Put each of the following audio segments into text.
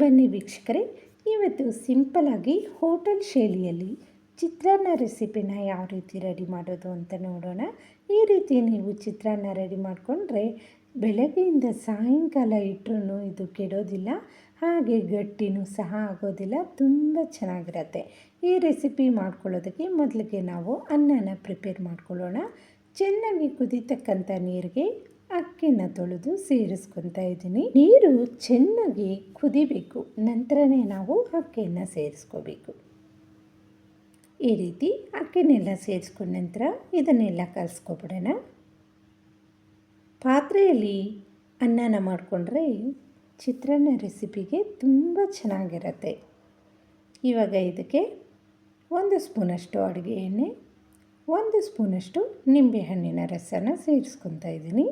ಬನ್ನಿ ವೀಕ್ಷಕರೇ, ಇವತ್ತು ಸಿಂಪಲಾಗಿ ಹೋಟೆಲ್ ಶೈಲಿಯಲ್ಲಿ ಚಿತ್ರಾನ್ನ ರೆಸಿಪಿನ ಯಾವ ರೀತಿ ರೆಡಿ ಮಾಡೋದು ಅಂತ ನೋಡೋಣ. ಈ ರೀತಿ ನೀವು ಚಿತ್ರಾನ್ನ ರೆಡಿ ಮಾಡಿಕೊಂಡ್ರೆ ಬೆಳಗ್ಗೆಯಿಂದ ಸಾಯಂಕಾಲ ಇಟ್ಟರೂ ಇದು ಕೆಡೋದಿಲ್ಲ, ಹಾಗೆ ಗಟ್ಟಿನೂ ಸಹ ಆಗೋದಿಲ್ಲ, ತುಂಬ ಚೆನ್ನಾಗಿರತ್ತೆ. ಈ ರೆಸಿಪಿ ಮಾಡ್ಕೊಳ್ಳೋದಕ್ಕೆ ಮೊದಲಿಗೆ ನಾವು ಅನ್ನನ ಪ್ರಿಪೇರ್ ಮಾಡ್ಕೊಳ್ಳೋಣ. ಚೆನ್ನಾಗಿ ಕುದಿತಕ್ಕಂಥ ನೀರಿಗೆ ಅಕ್ಕಿನ ತೊಳೆದು ಸೇರಿಸ್ಕೊತಾ ಇದ್ದೀನಿ. ನೀರು ಚೆನ್ನಾಗಿ ಕುದಿಬೇಕು. ನಂತರನೇ ನಾವು ಅಕ್ಕಿಯನ್ನು ಸೇರಿಸ್ಕೋಬೇಕು. ಈ ರೀತಿ ಅಕ್ಕಿನೆಲ್ಲ ಸೇರಿಸ್ಕೊಂಡ ನಂತರ ಇದನ್ನೆಲ್ಲ ಕಲಿಸ್ಕೊಬಿಡೋಣ. ಪಾತ್ರೆಯಲ್ಲಿ ಅನ್ನನ ಮಾಡಿಕೊಂಡ್ರೆ ಚಿತ್ರಾನ್ನ ರೆಸಿಪಿಗೆ ತುಂಬ ಚೆನ್ನಾಗಿರತ್ತೆ. ಇವಾಗ ಇದಕ್ಕೆ ಒಂದು ಸ್ಪೂನಷ್ಟು ಅಡುಗೆ ಎಣ್ಣೆ, ಒಂದು ಸ್ಪೂನಷ್ಟು ನಿಂಬೆಹಣ್ಣಿನ ರಸನ ಸೇರಿಸ್ಕೊತಾ ಇದ್ದೀನಿ.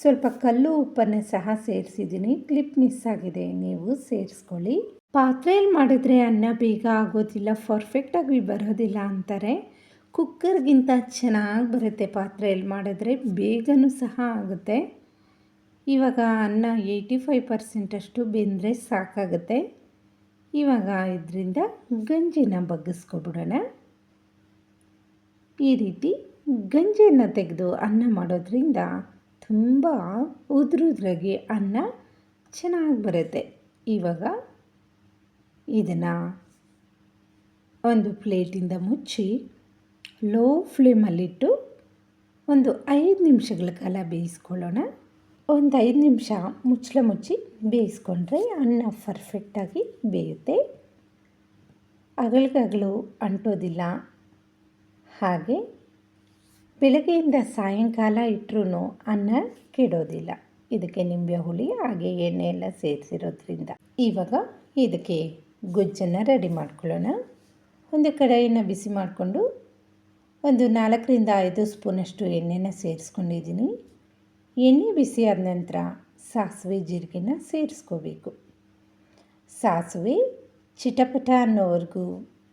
ಸ್ವಲ್ಪ ಕಲ್ಲು ಉಪ್ಪನ್ನು ಸಹ ಸೇರಿಸಿದ್ದೀನಿ. ಕ್ಲಿಪ್ ಮಿಸ್ ಆಗಿದೆ, ನೀವು ಸೇರಿಸ್ಕೊಳ್ಳಿ. ಪಾತ್ರೆಯಲ್ಲಿ ಮಾಡಿದರೆ ಅನ್ನ ಬೇಗ ಆಗೋದಿಲ್ಲ ಪರ್ಫೆಕ್ಟಾಗಿ ಬರೋದಿಲ್ಲ ಅಂತಾರೆ. ಕುಕ್ಕರ್ಗಿಂತ ಚೆನ್ನಾಗಿ ಬರುತ್ತೆ ಪಾತ್ರೆಯಲ್ಲಿ ಮಾಡಿದ್ರೆ, ಬೇಗನೂ ಸಹ ಆಗುತ್ತೆ. ಇವಾಗ ಅನ್ನ ಏಯ್ಟಿ ಫೈವ್ ಪರ್ಸೆಂಟಷ್ಟು ಬೆಂದರೆ ಸಾಕಾಗುತ್ತೆ. ಇವಾಗ ಇದರಿಂದ ಗಂಜಿನ ಬಗ್ಗಿಸ್ಕೊಬಿಡೋಣ. ಈ ರೀತಿ ಗಂಜಿಯನ್ನು ತೆಗೆದು ಅನ್ನ ಮಾಡೋದ್ರಿಂದ ತುಂಬ ಉದುರುದ್ರಾಗಿ ಅನ್ನ ಚೆನ್ನಾಗಿ ಬರುತ್ತೆ. ಇವಾಗ ಇದನ್ನು ಒಂದು ಪ್ಲೇಟಿಂದ ಮುಚ್ಚಿ ಲೋ ಫ್ಲೇಮಲ್ಲಿಟ್ಟು ಒಂದು ಐದು ನಿಮಿಷಗಳ ಕಾಲ ಬೇಯಿಸ್ಕೊಳ್ಳೋಣ. ಒಂದು ಐದು ನಿಮಿಷ ಮುಚ್ಚಳ ಮುಚ್ಚಿ ಬೇಯಿಸ್ಕೊಂಡ್ರೆ ಅನ್ನ ಪರ್ಫೆಕ್ಟಾಗಿ ಬೇಯುತ್ತೆ. ಅಗಳಗಗಳು ಅಂಟೋದಿಲ್ಲ. ಹಾಗೆ ಬೆಳಗ್ಗೆಯಿಂದ ಸಾಯಂಕಾಲ ಇಟ್ಟರೂ ಅನ್ನ ಕೆಡೋದಿಲ್ಲ. ಇದಕ್ಕೆ ನಿಂಬೆ ಹುಳಿ ಹಾಗೆ ಎಣ್ಣೆ ಎಲ್ಲ ಸೇರಿಸಿರೋದ್ರಿಂದ. ಇವಾಗ ಇದಕ್ಕೆ ಗೊಜ್ಜನ್ನು ರೆಡಿ ಮಾಡ್ಕೊಳ್ಳೋಣ. ಒಂದು ಕಡಾಯಿನ ಬಿಸಿ ಮಾಡಿಕೊಂಡು ಒಂದು ನಾಲ್ಕರಿಂದ ಐದು ಸ್ಪೂನಷ್ಟು ಎಣ್ಣೆನ ಸೇರಿಸ್ಕೊಂಡಿದ್ದೀನಿ. ಎಣ್ಣೆ ಬಿಸಿ ಆದ ನಂತರ ಸಾಸಿವೆ ಜೀರಿಗೆನ ಸೇರಿಸ್ಕೋಬೇಕು. ಸಾಸಿವೆ ಚಿಟಪಟ ಅನ್ನೋವರೆಗೂ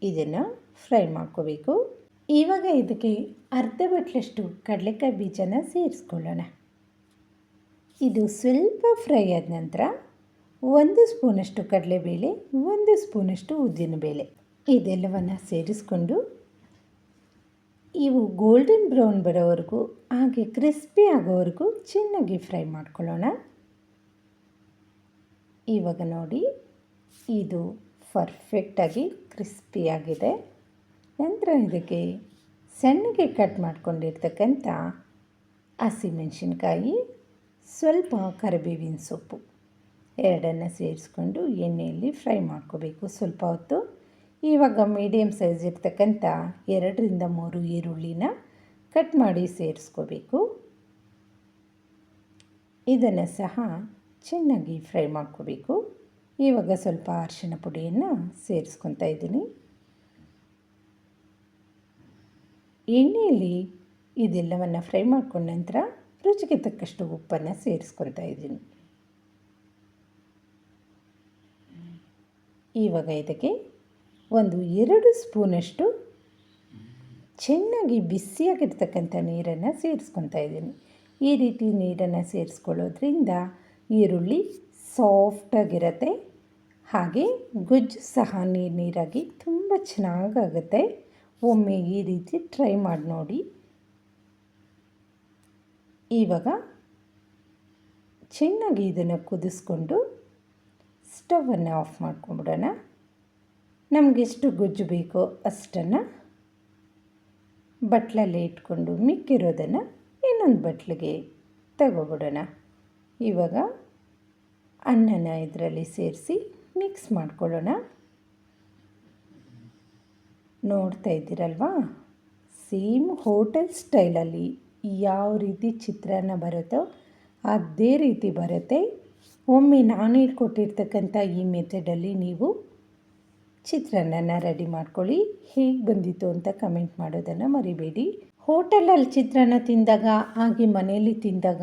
ಇದನ್ನು ಫ್ರೈ ಮಾಡ್ಕೋಬೇಕು. ಇವಾಗ ಇದಕ್ಕೆ ಅರ್ಧ ಬಟ್ಲಷ್ಟು ಕಡಲೆಕಾಯಿ ಬೀಜನ ಸೇರಿಸ್ಕೊಳ್ಳೋಣ. ಇದು ಸ್ವಲ್ಪ ಫ್ರೈ ಆದ ನಂತರ ಒಂದು ಸ್ಪೂನಷ್ಟು ಕಡಲೆಬೇಳೆ, ಒಂದು ಸ್ಪೂನಷ್ಟು ಉದ್ದಿನಬೇಳೆ ಇದೆಲ್ಲವನ್ನು ಸೇರಿಸ್ಕೊಂಡು ಇವು ಗೋಲ್ಡನ್ ಬ್ರೌನ್ ಬರೋವರೆಗೂ, ಹಾಗೆ ಕ್ರಿಸ್ಪಿ ಆಗೋವರೆಗೂ ಚೆನ್ನಾಗಿ ಫ್ರೈ ಮಾಡ್ಕೊಳ್ಳೋಣ. ಇವಾಗ ನೋಡಿ, ಇದು ಪರ್ಫೆಕ್ಟಾಗಿ ಕ್ರಿಸ್ಪಿಯಾಗಿದೆ ನಂತರ ಇದಕ್ಕೆ ಸಣ್ಣಗೆ ಕಟ್ ಮಾಡ್ಕೊಂಡಿರ್ತಕ್ಕಂಥ ಹಸಿಮೆಣಸಿನ್ಕಾಯಿ ಸ್ವಲ್ಪ ಕರಿಬೇವಿನ ಸೊಪ್ಪು. ಎರಡನ್ನು ಸೇರಿಸ್ಕೊಂಡು ಎಣ್ಣೆಯಲ್ಲಿ ಫ್ರೈ ಮಾಡ್ಕೋಬೇಕು. ಸ್ವಲ್ಪ ಹೊತ್ತು. ಇವಾಗ ಮೀಡಿಯಮ್ ಸೈಜ್ ಇರ್ತಕ್ಕಂಥ ಎರಡರಿಂದ ಮೂರು ಈರುಳ್ಳಿನ ಕಟ್ ಮಾಡಿ ಸೇರಿಸ್ಕೋಬೇಕು. ಇದನ್ನು ಸಹ ಚೆನ್ನಾಗಿ ಫ್ರೈ ಮಾಡ್ಕೋಬೇಕು. ಇವಾಗ ಸ್ವಲ್ಪ ಅರಿಶಿಣ ಪುಡಿಯನ್ನು ಸೇರಿಸ್ಕೊತಾ ಇದ್ದೀನಿ. ಎಣ್ಣೆಯಲ್ಲಿ ಇದೆಲ್ಲವನ್ನು ಫ್ರೈ ಮಾಡ್ಕೊಂಡ ನಂತರ ರುಚಿಗೆ ತಕ್ಕಷ್ಟು ಉಪ್ಪನ್ನು ಸೇರಿಸ್ಕೊತಾ ಇದ್ದೀನಿ. ಇವಾಗ ಇದಕ್ಕೆ ಒಂದು ಎರಡು ಸ್ಪೂನಷ್ಟು ಚೆನ್ನಾಗಿ ಬಿಸಿಯಾಗಿರ್ತಕ್ಕಂಥ ನೀರನ್ನು ಸೇರಿಸ್ಕೊತಾ ಇದ್ದೀನಿ. ಈ ರೀತಿ ನೀರನ್ನು ಸೇರಿಸ್ಕೊಳ್ಳೋದ್ರಿಂದ ಈರುಳ್ಳಿ ಸಾಫ್ಟಾಗಿರುತ್ತೆ ಹಾಗೆ ಗೊಜ್ಜು ಸಹ ನೀರು ನೀರಾಗಿ ತುಂಬ ಚೆನ್ನಾಗಾಗುತ್ತೆ. ಒಮ್ಮೆ ಈ ರೀತಿ ಟ್ರೈ ಮಾಡಿ ನೋಡಿ. ಇವಾಗ ಚೆನ್ನಾಗಿ ಇದನ್ನು ಕುದಿಸ್ಕೊಂಡು ಸ್ಟವನ್ನು ಆಫ್ ಮಾಡ್ಕೊಂಡ್ಬಿಡೋಣ. ನಮಗೆಷ್ಟು ಗೊಜ್ಜು ಬೇಕೋ ಅಷ್ಟನ್ನು ಬಟ್ಲಲ್ಲಿ ಇಟ್ಕೊಂಡು ಮಿಕ್ಕಿರೋದನ್ನು ಇನ್ನೊಂದು ಬಟ್ಲಿಗೆ ತಗೋಬಿಡೋಣ. ಇವಾಗ ಅನ್ನನ ಇದರಲ್ಲಿ ಸೇರಿಸಿ ಮಿಕ್ಸ್ ಮಾಡ್ಕೊಳ್ಳೋಣ. ನೋಡ್ತಾ ಇದ್ದೀರಲ್ವಾ? ಸೇಮ್ ಹೋಟೆಲ್ ಸ್ಟೈಲಲ್ಲಿ ಯಾವ ರೀತಿ ಚಿತ್ರಾನ್ನ ಬರುತ್ತೋ ಅದೇ ರೀತಿ ಬರುತ್ತೆ. ಒಮ್ಮೆ ನಾನು ಹೇಳ್ಕೊಟ್ಟಿರ್ತಕ್ಕಂಥ ಈ ಮೆಥಡಲ್ಲಿ ನೀವು ಚಿತ್ರಾನ್ನನ ರೆಡಿ ಮಾಡ್ಕೊಳ್ಳಿ. ಹೇಗೆ ಬಂದಿತ್ತು ಅಂತ ಕಮೆಂಟ್ ಮಾಡೋದನ್ನು ಮರಿಬೇಡಿ. ಹೋಟೆಲಲ್ಲಿ ಚಿತ್ರಾನ್ನ ತಿಂದಾಗ, ಹಾಗೆ ಮನೆಯಲ್ಲಿ ತಿಂದಾಗ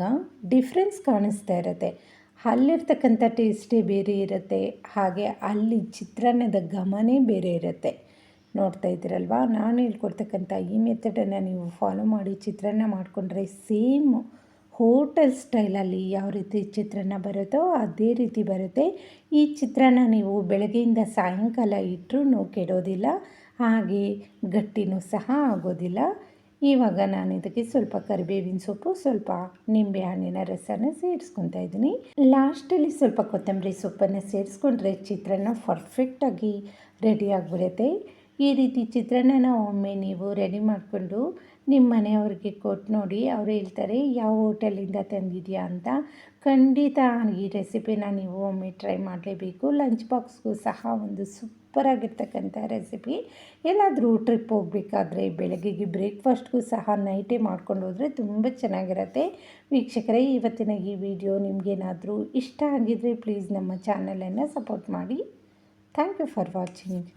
ಡಿಫ್ರೆನ್ಸ್ ಕಾಣಿಸ್ತಾ ಇರುತ್ತೆ. ಅಲ್ಲಿರ್ತಕ್ಕಂಥ ಟೇಸ್ಟೇ ಬೇರೆ ಇರುತ್ತೆ. ಹಾಗೆ ಅಲ್ಲಿ ಚಿತ್ರಾನ್ನದ ಘಮನೇ ಬೇರೆ ಇರುತ್ತೆ. ನೋಡ್ತಾ ಇದ್ದೀರಲ್ವಾ? ನಾನು ಹೇಳ್ಕೊಡ್ತಕ್ಕಂಥ ಈ ಮೆಥಡನ್ನು ನೀವು ಫಾಲೋ ಮಾಡಿ, ಚಿತ್ರಾನ್ನ ಮಾಡಿಕೊಂಡ್ರೆ ಸೇಮ್ ಹೋಟೆಲ್ ಸ್ಟೈಲಲ್ಲಿ ಯಾವ ರೀತಿ ಚಿತ್ರಾನ್ನ ಬರುತ್ತೋ ಅದೇ ರೀತಿ ಬರುತ್ತೆ. ಈ ಚಿತ್ರಾನ್ನ ನೀವು ಬೆಳಗ್ಗೆಯಿಂದ ಸಾಯಂಕಾಲ ಇಟ್ಟರೂ ಕೆಡೋದಿಲ್ಲ, ಹಾಗೆ ಗಟ್ಟಿನೂ ಸಹ ಆಗೋದಿಲ್ಲ. ಇವಾಗ ನಾನು ಇದಕ್ಕೆ ಸ್ವಲ್ಪ ಕರಿಬೇವಿನ ಸೊಪ್ಪು, ಸ್ವಲ್ಪ ನಿಂಬೆ ಹಣ್ಣಿನ ರಸನ ಸೇರಿಸ್ಕೊತಾ ಇದ್ದೀನಿ. ಲಾಸ್ಟಲ್ಲಿ ಸ್ವಲ್ಪ ಕೊತ್ತಂಬರಿ ಸೊಪ್ಪನ್ನು ಸೇರಿಸ್ಕೊಂಡ್ರೆ ಚಿತ್ರಾನ್ನ ಪರ್ಫೆಕ್ಟಾಗಿ ರೆಡಿ ಆಗಿಬಿಡುತ್ತೆ. ಈ ರೀತಿ ಚಿತ್ರಾನ್ನನ ಒಮ್ಮೆ ನೀವು ರೆಡಿ ಮಾಡಿಕೊಂಡು ನಿಮ್ಮ ಮನೆಯವ್ರಿಗೆ ಕೊಟ್ಟು ನೋಡಿ, ಅವರು ಹೇಳ್ತಾರೆ, ಯಾವ ಹೋಟೆಲಿಂದ ತಂದಿದೆಯಾ ಅಂತ? ಖಂಡಿತ ಈ ರೆಸಿಪಿನ ನೀವು ಒಮ್ಮೆ ಟ್ರೈ ಮಾಡಲೇಬೇಕು. ಲಂಚ್ ಬಾಕ್ಸ್ಗೂ ಸಹ ಒಂದು ಸೂಪರಾಗಿರ್ತಕ್ಕಂಥ ರೆಸಿಪಿ ಎಲ್ಲಾದರೂ ಟ್ರಿಪ್ ಹೋಗಬೇಕಾದ್ರೆ, ಬೆಳಗ್ಗೆಗೆ ಬ್ರೇಕ್ಫಾಸ್ಟ್ಗೂ ಸಹ ನೈಟೇ ಮಾಡ್ಕೊಂಡು ಹೋದರೆ ತುಂಬ ಚೆನ್ನಾಗಿರುತ್ತೆ. ವೀಕ್ಷಕರೇ, ಇವತ್ತಿನ ಈ ವಿಡಿಯೋ ನಿಮಗೇನಾದರೂ ಇಷ್ಟ ಆಗಿದ್ದರೆ ಪ್ಲೀಸ್ ನಮ್ಮ ಚಾನಲನ್ನು ಸಪೋರ್ಟ್ ಮಾಡಿ. Thank you for watching